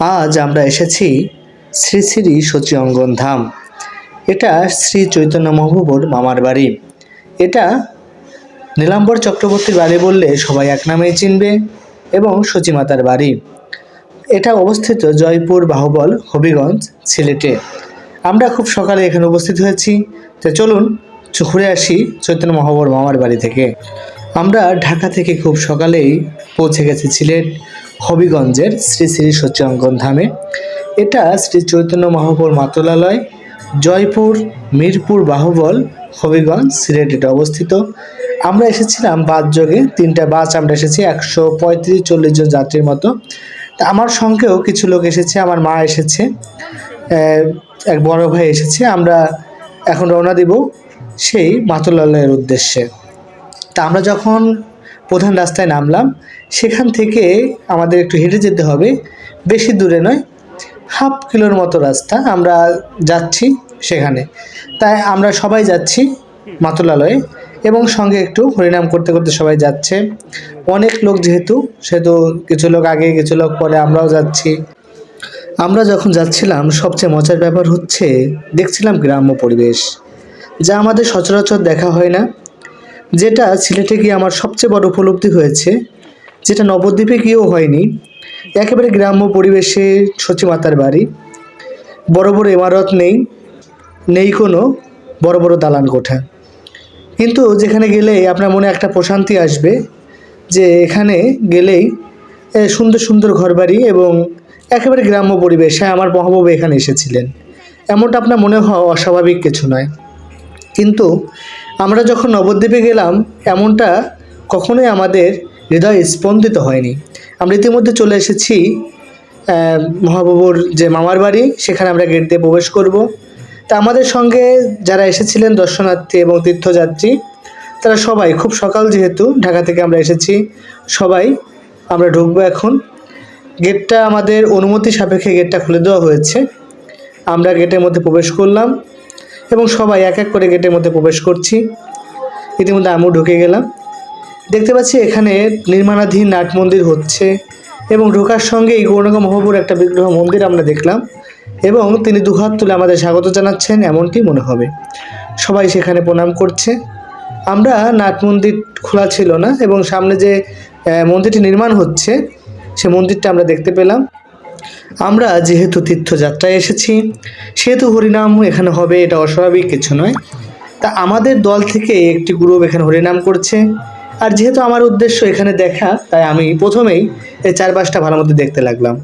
আজ আমরা এসেছি শ্রী শ্রী সচিঅঙ্গন ধাম। এটা শ্রী চৈতন্য মহাপ্রভুর মামার বাড়ি। এটা নীলাম্বর চক্রবর্তীর বাড়ি বললে সবাই এক নামেই চিনবে এবং সচিমাতার বাড়ি। এটা অবস্থিত জয়পুর বাহুবল, হবিগঞ্জ, সিলেটে। আমরা খুব সকালে এখানে উপস্থিত হয়েছি। তো চলুন ঘুরে আসি চৈতন্য মহাবর মামার বাড়ি থেকে। আমরা ঢাকা থেকে খুব সকালেই পৌঁছে গেছি সিলেট হবিগঞ্জের শ্রী শ্রী সচ্যাঙ্গন ধামে। এটা শ্রী চৈতন্য মহাপুর মাতলালয়, জয়পুর, মিরপুর বাহুবল, হবিগঞ্জ, সিলেট এটা অবস্থিত। আমরা এসেছিলাম বাস যোগে, তিনটা বাস আমরা এসেছি, একশো পঁয়ত্রিশ চল্লিশ জন যাত্রীর মতো। তা আমার সঙ্গেও কিছু লোক এসেছে, আমার মা এসেছে এক বড় ভাই এসেছে, আমরা এখন রওনা দিব সেই মাতুলালয়ের উদ্দেশ্যে। তা আমরা যখন প্রধান রাস্তায় নামলাম, সেখান থেকে আমাদের একটু হেঁটে যেতে হবে। বেশি দূরে নয়, হাফ কিলোর মতো রাস্তা আমরা যাচ্ছি সেখানে। তাই আমরা সবাই যাচ্ছি মাতুলালয়ে এবং সঙ্গে একটু হরিনাম করতে করতে সবাই যাচ্ছে। অনেক লোক যেহেতু, সেহেতু কিছু লোক আগে, কিছু লোক পরে আমরাও যাচ্ছি। আমরা যখন যাচ্ছিলাম, সবচেয়ে মজার ব্যাপার হচ্ছে, দেখছিলাম গ্রাম্য পরিবেশ, যা আমাদের সচরাচর দেখা হয় না। যেটা সিলেটে গিয়ে আমার সবচেয়ে বড় উপলব্ধি হয়েছে, যেটা নবদ্বীপে গিয়েও হয়নি, একেবারে গ্রাম্য পরিবেশে সচিমাতার বাড়ি, বড় বড় ইমারত নেই নেই কোনো বড় বড় দালান কোঠা। কিন্তু যেখানে গেলেই আপনার মনে একটা প্রশান্তি আসবে যে এখানে গেলেই সুন্দর সুন্দর ঘরবাড়ি এবং একেবারে গ্রাম্য পরিবেশে আমার মহাবাবু এখানে এসেছিলেন। এমনটা আপনার মনে হওয়া অস্বাভাবিক কিছু নয়। কিন্তু আমরা যখন নবদ্বীপে গেলাম এমনটা কখনোই আমাদের হৃদয় স্পন্দিত হয়নি। আমরা ইতিমধ্যে চলে এসেছি আহ, মহাবাবুর যে মামার বাড়ি সেখানে আমরা গেট দিয়ে প্রবেশ করব। তা আমাদের সঙ্গে যারা এসেছিলেন দর্শনার্থী এবং তীর্থযাত্রী তারা সবাই খুব সকাল যেহেতু ঢাকা থেকে আমরা এসেছি সবাই আমরা ঢুকবো এখন। গেটটা আমাদের অনুমতি সাপেক্ষে গেটটা খুলে দেওয়া হয়েছে। আমরা গেটের মধ্যে প্রবেশ করলাম। এবং সবাই এক এক করে গেটের মধ্যে প্রবেশ করছি। ইতিমধ্যে আমিও ঢুকে গেলাম। দেখতে পাচ্ছি এখানে নির্মাণাধীন নাট মন্দির হচ্ছে এবং ঢোকার সঙ্গেই গৌরঙ্গা মহাপুর একটা বিগ্রহ মন্দির আমরা দেখলাম এবং তিনি দুহাত তুলে আমাদের স্বাগত জানাচ্ছেন, এমনটি মনে হবে। সবাই সেখানে প্রণাম করছে। আমরা নাট মন্দির খোলা ছিল না এবং সামনে যে মন্দিরটি নির্মাণ হচ্ছে, সে মন্দিরটা আমরা দেখতে পেলাম। আমরা যেহেতু তীর্থযাত্রায় এসেছি, সেহেতু হরিনাম এখানে হবে, এটা অস্বাভাবিক, কিছু নয়। তা আমাদের দল থেকে একটি গ্রুপ এখানে হরিনাম করছে। আর যেহেতু আমার উদ্দেশ্য এখানে দেখা, তাই আমি প্রথমেই এই চারপাশটা ভালো মতো দেখতে লাগলাম।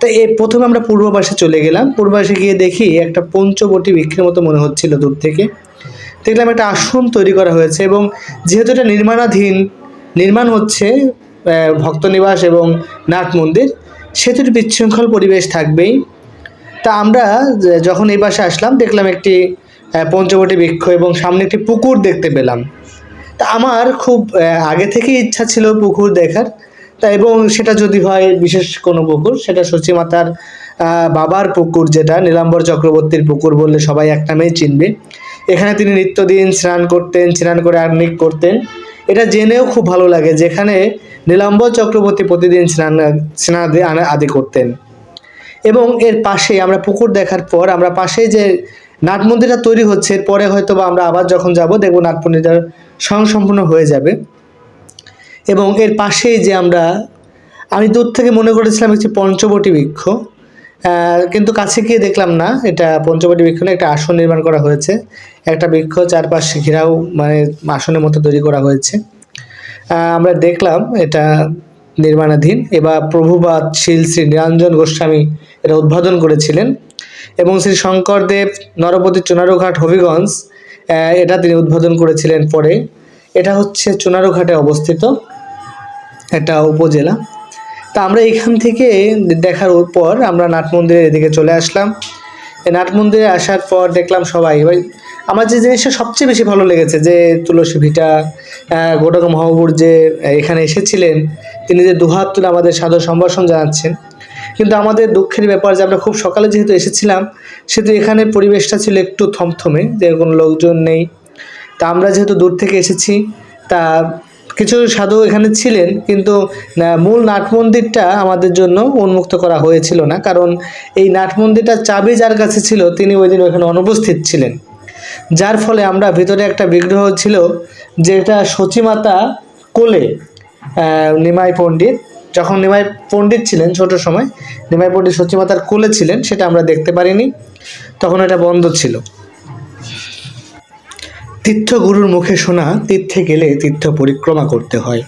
তো এই প্রথমে আমরা পূর্ব পাশে চলে গেলাম। পূর্ব পাশে গিয়ে দেখি একটা পঞ্চবটি বৃক্ষের মতো মনে হচ্ছিল দূর থেকে। দেখলাম একটা আসন তৈরি করা হয়েছে এবং যেহেতু এটা নির্মাণাধীন, নির্মাণ হচ্ছে ভক্তনিবাস এবং নাট মন্দির একটু বিশৃঙ্খল পরিবেশ থাকবেই। তা আমরা যখন এই পাশে আসলাম, দেখলাম একটি পঞ্চবটি বৃক্ষ এবং সামনে একটি পুকুর দেখতে পেলাম। তা আমার খুব আগে থেকেই ইচ্ছা ছিল পুকুর দেখার। তা এবং সেটা যদি হয় বিশেষ কোনো পুকুর, সেটা সচিমাতার বাবার পুকুর যেটা, নীলাম্বর চক্রবর্তীর পুকুর বললে সবাই এক নামেই চিনবে। এখানে তিনি নিত্যদিন স্নান করতেন, স্নান করে আর্নিক করতেন। এটা জেনেও খুব ভালো লাগে যেখানে নীলাম্বর চক্রবর্তী প্রতিদিন স্নান স্নান আদি- করতেন। এবং এর পাশে আমরা পুকুর দেখার পর আমরা পাশেই যে নাট মন্দিরটা তৈরি হচ্ছে এরপরে হয়তো বা আমরা আবার যখন যাব দেখব নাট মন্দিরটা স্বয়ংসম্পূর্ণ হয়ে যাবে। এবং এর পাশেই যে আমরা, আমি দূর থেকে মনে করেছিলাম একটি পঞ্চবটি বৃক্ষ। কিন্তু কাছে গিয়ে দেখলাম না। এটা পঞ্চবটি বৃক্ষ একটা আসন নির্মাণ করা হয়েছে। একটা বৃক্ষ চারপাশে ঘেরাও মানে আসনের মতো তৈরি করা হয়েছে। আমরা দেখলাম এটা নির্মাণাধীন। এবার প্রভুবাদ শীল শ্রী নিরঞ্জন গোস্বামী এটা উদ্বোধন করেছিলেন এবং শ্রী শঙ্করদেব নরপতি চুনারুঘাট হবিগঞ্জ এটা তিনি উদ্বোধন করেছিলেন পরে। এটা হচ্ছে চুনারুঘাটে অবস্থিত একটা উপজেলা। তা আমরা এখান থেকে দেখার পর আমরা নাট মন্দিরের এদিকে চলে আসলাম। নাট মন্দিরে আসার পর দেখলাম সবাই। এবার আমার যে জিনিসটা সবচেয়ে বেশি ভালো লেগেছে যে তুলসী ভিটা গোটক মহাবুর যে এখানে এসেছিলেন, তিনি যে দুহাত তুলে আমাদের সাদর সম্ভাষণ জানাচ্ছেন। কিন্তু আমাদের দুঃখের ব্যাপার যে আমরা খুব সকালে যেহেতু এসেছিলাম, সেহেতু এখানে পরিবেশটা ছিল একটু থমথমে যে কোনো লোকজন নেই। তা আমরা যেহেতু দূর থেকে এসেছি, তা কিছু সাধু এখানে ছিলেন, কিন্তু মূল নাট মন্দিরটা আমাদের জন্য উন্মুক্ত করা হয়েছিল না, কারণ এই নাট মন্দিরটার চাবি যার কাছে ছিল, তিনি ওই দিন ওখানে অনুপস্থিত ছিলেন। যার ফলে আমরা ভিতরে একটা বিগ্রহ ছিল, যেটা সচিমাতা কোলে নিমাই পণ্ডিত, যখন নিমাই পণ্ডিত ছিলেন ছোট সময়, নিমাই পণ্ডিত সচিমাতার কোলে ছিলেন, সেটা আমরা দেখতে পারিনি, তখন এটা বন্ধ ছিল। তীর্থগুরুর মুখে শোনা তীর্থে গেলে তীর্থ পরিক্রমা করতে হয়।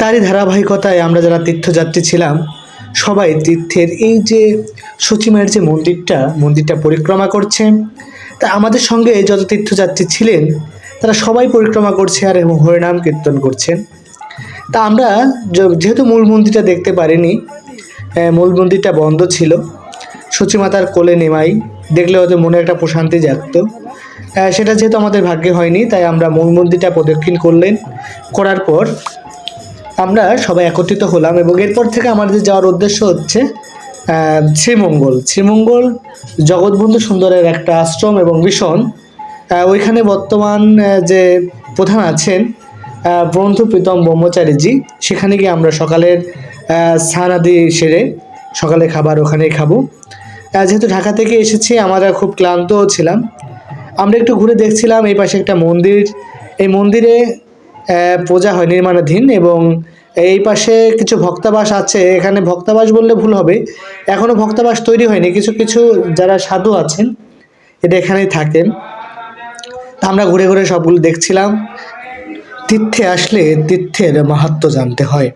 তারই ধারাবাহিকতায় আমরা যারা তীর্থযাত্রী ছিলাম, সবাই তীর্থের এই যে সচিমায়ের যে মন্দিরটা মন্দিরটা পরিক্রমা করছে। তা আমাদের সঙ্গে যত তীর্থযাত্রী ছিলেন, তারা সবাই পরিক্রমা করছে আর এবং হরিনাম কীর্তন করছেন। তা আমরা যেহেতু মূল মন্দিরটা দেখতে পারিনি মূল মন্দিরটা বন্ধ ছিল। সচিমাতার কোলে নেমাই, দেখলে হয়তো মনে একটা প্রশান্তি জাগতো। সেটা যেহেতু আমাদের ভাগ্যে হয়নি, তাই আমরা মূল মন্দিরটা প্রদক্ষিণ করলেন। করার পর আমরা সবাই একত্রিত হলাম এবং এরপর থেকে আমাদের যাওয়ার উদ্দেশ্য হচ্ছে শ্রীমঙ্গল। শ্রীমঙ্গল জগৎবন্ধু সুন্দরের একটা আশ্রম এবং মিশন। ওইখানে বর্তমান যে প্রধান আছেন বন্ধু প্রীতম ব্রহ্মচারীজি, সেখানে গিয়ে আমরা সকালের স্নান আদি সেরে সকালে খাবার ওখানেই খাব। যেহেতু ঢাকা থেকে এসেছি, আমরা খুব ক্লান্তও ছিলাম। আমরা একটু ঘুরে দেখছিলাম, এই পাশে একটা মন্দির। এই মন্দিরে পূজা হয় নির্মাণাধীন এবং এই পাশে কিছু ভক্তাবাস আছে। এখানে ভক্তাবাস বললে ভুল হবে। এখনও ভক্তাবাস তৈরি হয়নি। কিছু কিছু যারা সাধু আছেন এটা এখানেই থাকেন। আমরা ঘুরে ঘুরে সবগুলো দেখছিলাম। তীর্থে আসলে তীর্থের মাহাত্ম্য জানতে হয়।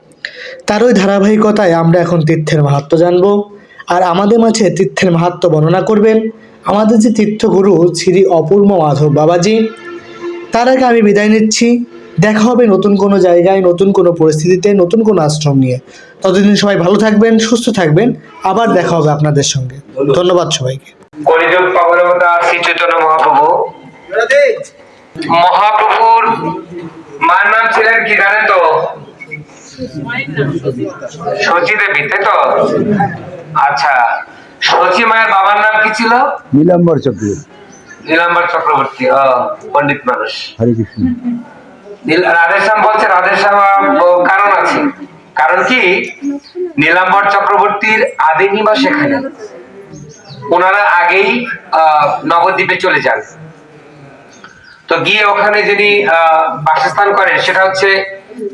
তার ওই ধারাবাহিকতায় আমরা এখন তীর্থের মাহাত্ম্য জানব। আর আমাদের মাঝে তীর্থের মাহাত্ম্য বর্ণনা করবেন। আমাদের যে তীর্থগুরু শ্রী অপূর্ব মাধব বাবাজি তার আগে আমি বিদায় নিচ্ছি। দেখা হবে নতুন কোনো জায়গায় নতুন কোনো পরিস্থিতিতে নতুন কোনো আশ্রম নিয়ে। ততদিন সবাই ভালো থাকবেন সুস্থ থাকবেন। আবার দেখা হবে আপনাদের সঙ্গে। ধন্যবাদ। সবাইকে। কলিযুগ পাবনবতা শ্রী চৈতন্য মহাপ্রভু। মহাপ্রভুর মার নাম ছিলেন কি জানেন তো? সচি দেবী তাই তো? আচ্ছা মায়ের বাবার নাম কি ছিল? নীলাম্বর চক্রবর্তী। নীলাম্বর চক্রবর্তী ও পণ্ডিত মানুষ। হরে কৃষ্ণ। রাধেশ্যাম বলছে রাধেশ্যাম কারণ আছে। কারণ কি? নীলাম্বর চক্রবর্তীর আদি নিবাস এখানে। ওনারা আগেই আহ, নবদ্বীপে চলে যান। তো গিয়ে ওখানে যিনি আহ, বাসস্থান করেন সেটা হচ্ছে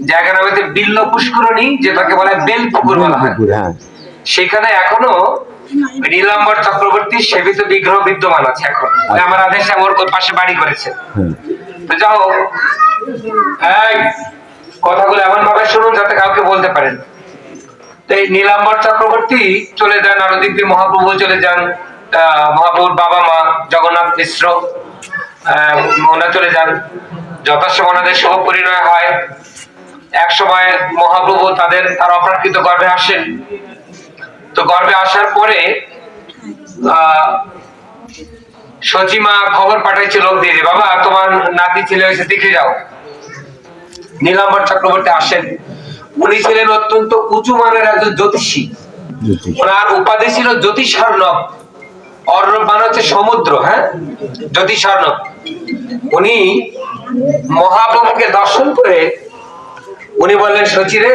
জায়গা নাম হচ্ছে বিল্ল পুষ্করণী যেটাকে বলা হয় বেল পুকুর বলা হ্যাঁ। সেখানে এখনও নীলাম্বর চক্রবর্তীর সেবিত বিগ্রহ বিদ্যমান আছে এখন। আমার আদেশ ওর পাশে বাড়ি করেছে। যাও। কথাগুলো এমন ভাবে শুনুন যাতে কাউকে বলতে পারেন। তো এই নীলাম্বর চক্রবর্তী চলে যান দিয়ে মহাপ্রভু চলে যান মহাপ্রভুর বাবা মা জগন্নাথ মিশ্র ওনারা চলে যান। যথাসময় ওনাদের শুভ পরিণয় হয়। এক সময় মহাপ্রভু তাদের তার অপ্রাকৃত গর্ভে আসেন। তো গর্ভে আসার পরে সচিমা খবর পাঠাইছে লোক দিয়ে বাবা তোমার নাতি ছেলে হয়েছে দেখে যাও। নীলাম্বর চক্রবর্তী আসেন। উনি ছিলেন অত্যন্ত উঁচু মানের একজন জ্যোতিষী। ওনার উপাধি ছিল জ্যোতিষার্ণব। অর্ণব মানে হচ্ছে সমুদ্র হ্যাঁ? জ্যোতিষার্ণব। উনি মহাপ্রভুকে দর্শন করে উনি বললেন সচিরে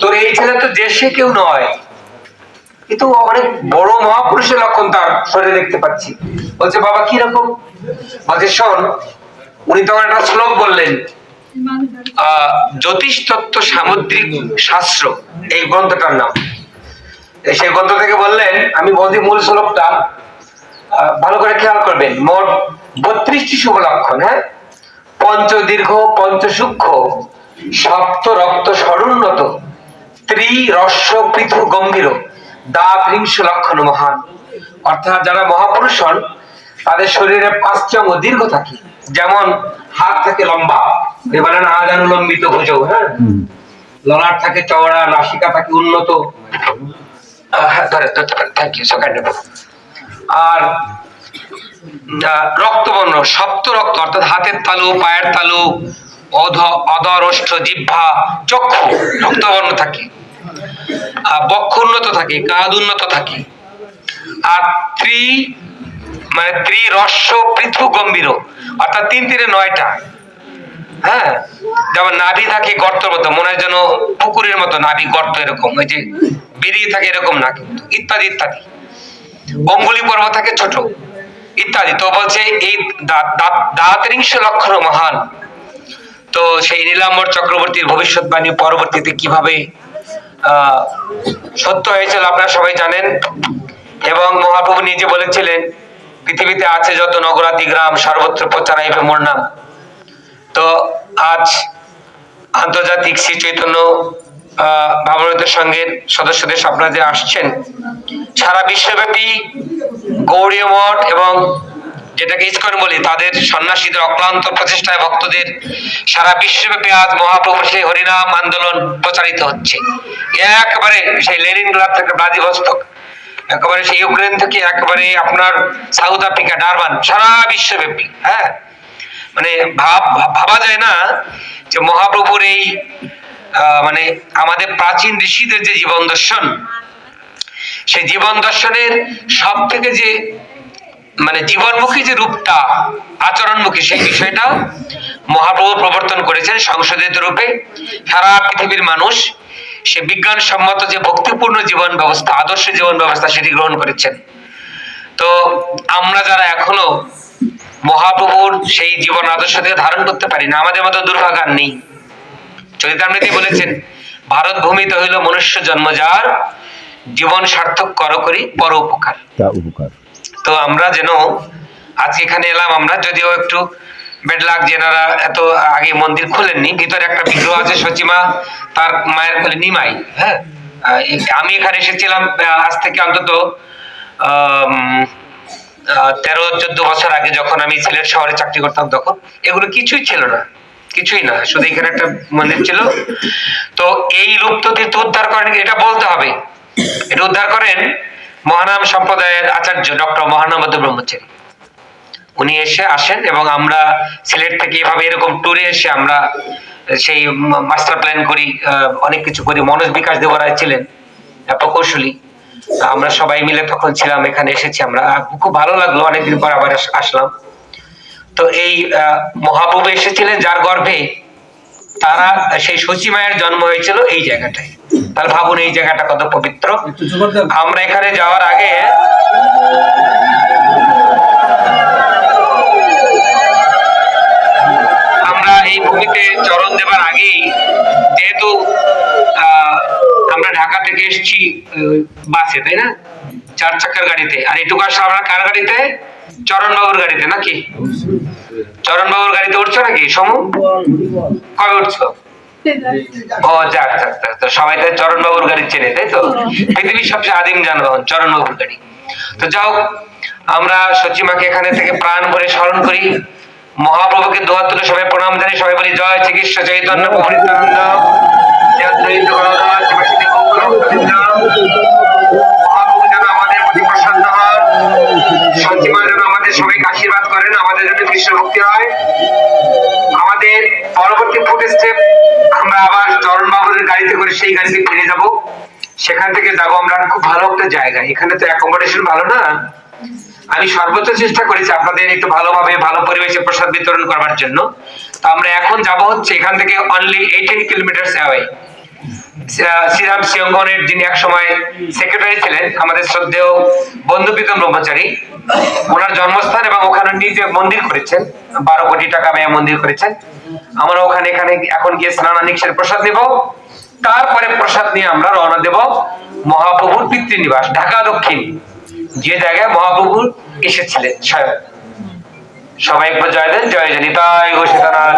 তোর এই ছেলে তো দেশে কেউ নয়। কিন্তু অনেক বড় মহাপুরুষের লক্ষণ তার শরীরে দেখতে পাচ্ছি। বলছে, বাবা, কি রকম? বলছে, শোন, উনি তখন একটা শ্লোক বললেন জ্যোতিষ তত্ত্ব সামুদ্রিক শাস্ত্র, এই গ্রন্থটার নাম। সেই গ্রন্থ থেকে বললেন, আমি বলছি মূল শ্লোকটা ভালো করে খেয়াল করবেন। মোট বত্রিশটি শুভ লক্ষণ হ্যাঁ? পঞ্চ দীর্ঘ, পঞ্চ সূক্ষ্ম, সপ্ত রক্ত সরুন্নত ত্রি রস্য পৃথু গম্ভীর দা ভৃংশ লক্ষণ মহান। অর্থাৎ যারা মহাপুরুষ হন তাদের শরীরে পাঁচটি অঙ্গ দীর্ঘ থাকে। যেমন হাত থাকে লম্বা এ বলেন আজানুলম্বিত ভুজৌ হ্যাঁ? ললাট থাকে চওড়া নাসিকা থাকে উন্নত। আর রক্তবর্ণ সপ্ত রক্ত অর্থাৎ হাতের তালু পায়ের তালু অধ অধর ওষ্ঠ জিহ্বা চক্ষু রক্তবর্ণ থাকে। বক্ষ উন্নত থাকে উন্নত থাকে। আর ত্রি মানে পৃথু গম্ভীর। অর্থাৎ তিন তিনে নয়টা। হ্যাঁ? যেমন নাভি থাকে মতো, মনে হয় যেন পুকুরের মতো নাভি, গর্ত এরকম। ওই যে বেরিয়ে থাকে এরকম না কিন্তু, ইত্যাদি ইত্যাদি। অঙ্গুলি পর্ব থাকে ছোট, ইত্যাদি। তো বলছে এই দা- দা- লক্ষণ মহান। তো সেই নীলাম্বর চক্রবর্তীর ভবিষ্যৎবাণী পরবর্তীতে কীভাবে সত্য হয়েছিল, আপনারা সবাই জানেন। এবং মহাপ্রভু নিজে বলেছিলেন, পৃথিবীতে আছে যত নগরাতি গ্রাম সর্বত্র প্রচার হইবে মোর নাম। তো আজ আন্তর্জাতিক শ্রী চৈতন্য ভাবনামৃত সংঘের সদস্যদের আপনারা যে আসছেন, সারা বিশ্বব্যাপী গৌড়ীয় মঠ এবং যেটাকে ইস্কন বলি, তাদের সন্ন্যাসীদের অক্লান্ত প্রচেষ্টায় ভক্তদের সারা বিশ্বব্যাপী আজ মহাপ্রভু সেই হরিনাম আন্দোলন প্রচারিত হচ্ছে। একেবারে সেই লেনিনগ্রাদ থেকে ব্লাদিভস্তক, একেবারে সেই ইউক্রেন থেকে একেবারে আপনার সাউথ আফ্রিকা, ডারবান, সারা বিশ্বব্যাপী হ্যাঁ? মানে ভাব, ভাবা যায় না যে মহাপ্রভুর এই মানে আমাদের প্রাচীন ঋষিদের যে জীবন দর্শন, সেই জীবন দর্শনের সব থেকে যে মানে জীবনমুখী যে রূপটা, আচরণমুখী, সেই বিষয়টা মহাপ্রভু প্রবর্তন করেছেন সংশোধিত রূপে। সারা পৃথিবীর মানুষ সে বিজ্ঞানসম্মত যে ভক্তিপূর্ণ জীবন ব্যবস্থা, আদর্শ জীবন ব্যবস্থা সেটি গ্রহণ করেছেন। তো আমরা যারা এখনও মহাপ্রভুর সেই জীবন আদর্শ থেকে ধারণ করতে পারি না, আমাদের মতো দুর্ভাগ আর নেই। চরিতামৃতি বলেছেন, ভারত ভূমিতে হইল মনুষ্য জন্ম যার, জীবন সার্থক কর করি পর উপকার। তা আমরা যেন আজকে এখানে এলাম আমরা, যদিও একটু বেড লাগ যেনারা এত আগে মন্দির খুলেননি। ভিতরে একটা বিগ্রহ আছে, সচিমা, তার মায়ের কোলে নিমাই হ্যাঁ? আমি এখানে এসেছিলাম আজ থেকে অন্তত তেরো, চোদ্দ বছর আগে যখন আমি সিলেট শহরে চাকরি করতাম তখন। এগুলো কিছুই ছিল না, কিছুই না, শুধু এখানে একটা মন্দির ছিল। তো এই লুপ্ত তীর্থ উদ্ধার করেন, এটা বলতে হবে। এটা উদ্ধার করেন মহানাম সম্প্রদায়ের আচার্য ডক্টর মহানামদ ব্রহ্মচারী। উনি এসে আসেন এবং আমরা সিলেট থেকে এভাবে এরকম ট্যুরে এসে আমরা সেই মাস্টার প্ল্যান করি অনেক কিছু করি। মনোজ বিকাশ দেবরায় ছিলেন প্রকৌশলী আমরা সবাই মিলে তখন ছিলাম, এখানে এসেছি আমরা। খুব ভালো লাগল, অনেকদিন পর আবার আসলাম। তো এই মহাপ্রভু এসেছিলেন, যার গর্ভে তারা, সেই শচী মায়ের জন্ম হয়েছিল এই জায়গাটায়। তাহলে ভাবুন এই জায়গাটা কত পবিত্র। আমরা এখানে যাওয়ার আগে আমরা এই ভূমিতে চরণ দেবার আগেই যেহেতু আহ, আমরা ঢাকা থেকে এসেছি বাসে তাই না? চার চাকার গাড়িতে। আর এটুকু আসলে আমরা কার গাড়িতে? চরণ বাবুর গাড়িতে নাকি? চরণ বাবুর গাড়িতে উঠছো নাকি? সমু? কবে উঠছো? ও যাক যাক যাক সবাই তাই চরণ বাবুর গাড়ি চেনে তাই তো? পৃথিবীর সবচেয়ে আদিম যানবাহন চরণ বাবুর গাড়ি। তো যাও আমরা সচিমাকে এখানে থেকে প্রাণ ভরে স্মরণ করি। মহাপ্রভুকে দোয়া তুলে সবাই প্রণাম জানি সবাই বলি জয় চিকিৎসা চৈতন্য প্রভু জয় অদ্বৈত গদাধর শিবাশিনী গৌর ভক্তবৃন্দ। মহাপ্রভু যেন আমাদের প্রতি প্রসন্ন হন। সচিমা যেন আমাদের সবাইকে আশীর্বাদ করেন আমাদের জন্য কৃষ্ণ ভক্তি হয়। পরবর্তী ফুড স্টেপ আমরা আবার চরণ বাবুর গাড়িতে করে সেই গাড়িতে ফিরে যাব। সেখান থেকে যাব আমরা খুব ভালো একটা জায়গা এখানে তো অ্যাকোমোডেশন ভালো না। আমি সর্বোচ্চ চেষ্টা করেছি আপনাদের একটু ভালোভাবে, ভালো পরিবেশে প্রসাদ বিতরণ করার জন্য। তো আমরা এখন যাব হচ্ছে এখান থেকে only eighteen kilometre away Sriram সিংহনের যিনি এক সময় সেক্রেটারি ছিলেন, আমাদের শ্রদ্ধেয় বন্ধু প্রীতম ব্রহ্মচারী, ওনার জন্মস্থান এবং ওখানে নিজে মন্দির করেছেন। বারো কোটি টাকা ব্যয় মন্দির করেছেন। আমরা ওখানে এখানে এখন গিয়ে স্নানানিকের প্রসাদ নেব। তারপরে প্রসাদ নিয়ে আমরা রওনা দেব মহাপ্রভুর পিতৃনিবাস, ঢাকা দক্ষিণ। যে জায়গায় মহাপ্রভুর এসেছিলেন সবাই একবার জয় দেন, জয় জনিতায় ঘোষিতানাথ